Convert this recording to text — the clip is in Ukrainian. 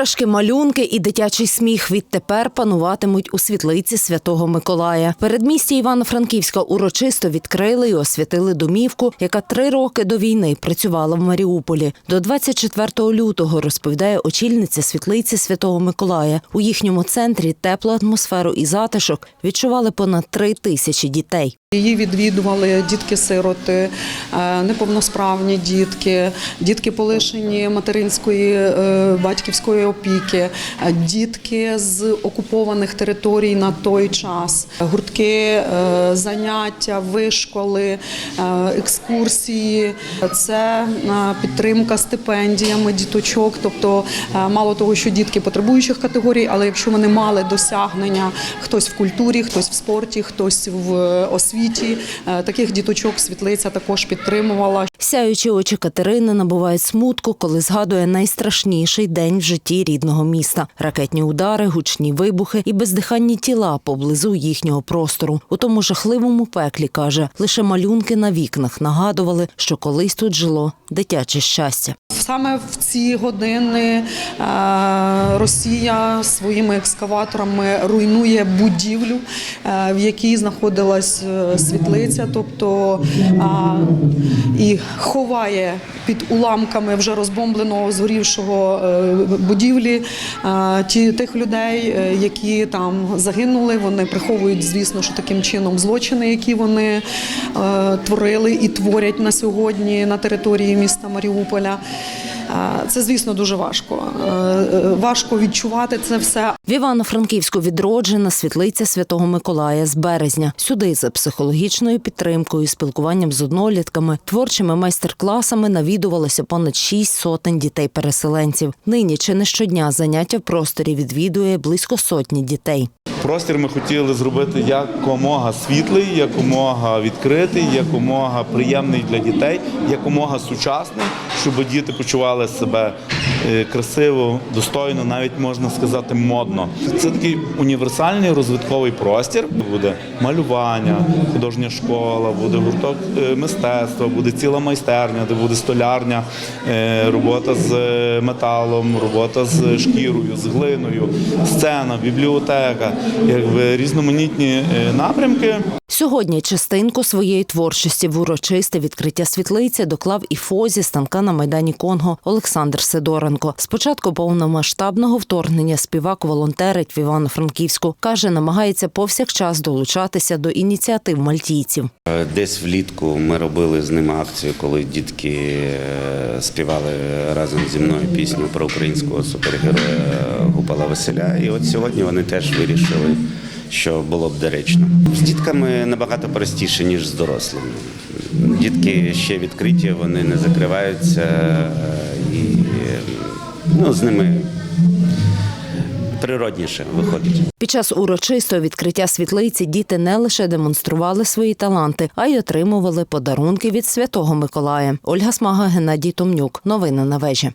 Іграшки, малюнки і дитячий сміх відтепер пануватимуть у світлиці Святого Миколая. Передмісті Івано-Франківська урочисто відкрили і освятили домівку, яка три роки до війни працювала в Маріуполі. До 24 лютого розповідає очільниця світлиці Святого Миколая. У їхньому центрі теплу атмосферу і затишок відчували понад три тисячі дітей. Її відвідували дітки-сироти, е, неповносправні дітки, дітки полишені материнської е, батьківської опіки, е, дітки з окупованих територій на той час, гуртки, е, заняття, вишколи, е, екскурсії. Це підтримка стипендіями діточок. Тобто, мало того, що дітки потребуючих категорій, але якщо вони мали досягнення, хтось в культурі, хтось в спорті, хтось в освіті, таких діточок світлиця також підтримувала. Сяючі очі Катерини набувають смутку, коли згадує найстрашніший день в житті рідного міста: ракетні удари, гучні вибухи і бездиханні тіла поблизу їхнього простору. У тому жахливому пеклі каже, лише малюнки на вікнах нагадували, що колись тут жило дитяче щастя. Саме в ці години е, Росія своїми екскаваторами руйнує будівлю, е, в якій знаходилась е, світлиця, тобто і ховає під уламками вже розбомбленого згорівшого е, будівлі е, ті тих людей, е, які там загинули. Вони приховують, звісно, що таким чином злочини, які вони е, творили і творять на сьогодні на території міста Маріуполя. Це, звісно, дуже важко. Е, Важко відчувати це все. В Івано-Франківську відроджена світлиця Святого Миколая з березня. Сюди за психологічною підтримкою, спілкуванням з однолітками, творчими майстер-класами навідувалося понад шість сотень дітей-переселенців. Нині чи не щодня заняття в просторі відвідує близько сотні дітей. Простір ми хотіли зробити якомога світлий, якомога відкритий, якомога приємний для дітей, якомога сучасний, щоб діти почували себе красиво, достойно, навіть можна сказати, модно. Це такий універсальний розвитковий простір. Буде малювання, художня школа, буде гурток е, мистецтва, буде ціла майстерня, де буде столярня, е, робота з е, металом, робота з шкірою, з глиною, сцена, бібліотека, якби різноманітні е, напрямки. Сьогодні частинку своєї творчості в урочисте відкриття світлиці доклав і фозі станка на майдані Конго Олександр Сидоренко. Спочатку повномасштабного вторгнення співак волонтерить в Івано-Франківську. каже, намагається повсякчас долучатися до ініціатив мальтійців. Е, Десь влітку ми робили з ними акцію, коли дітки е, співали разом зі мною пісню про українського супергероя Гупала Василя. І от сьогодні вони теж вирішили, що було б доречно. З дітками набагато простіше, ніж з дорослими. Дітки ще відкриті, вони не закриваються е, і ну, з ними природніше виходить. Під час урочистого відкриття світлиці діти не лише демонстрували свої таланти, а й отримували подарунки від Святого Миколая. Ольга Смага, Геннадій Томнюк. Новини на вежі.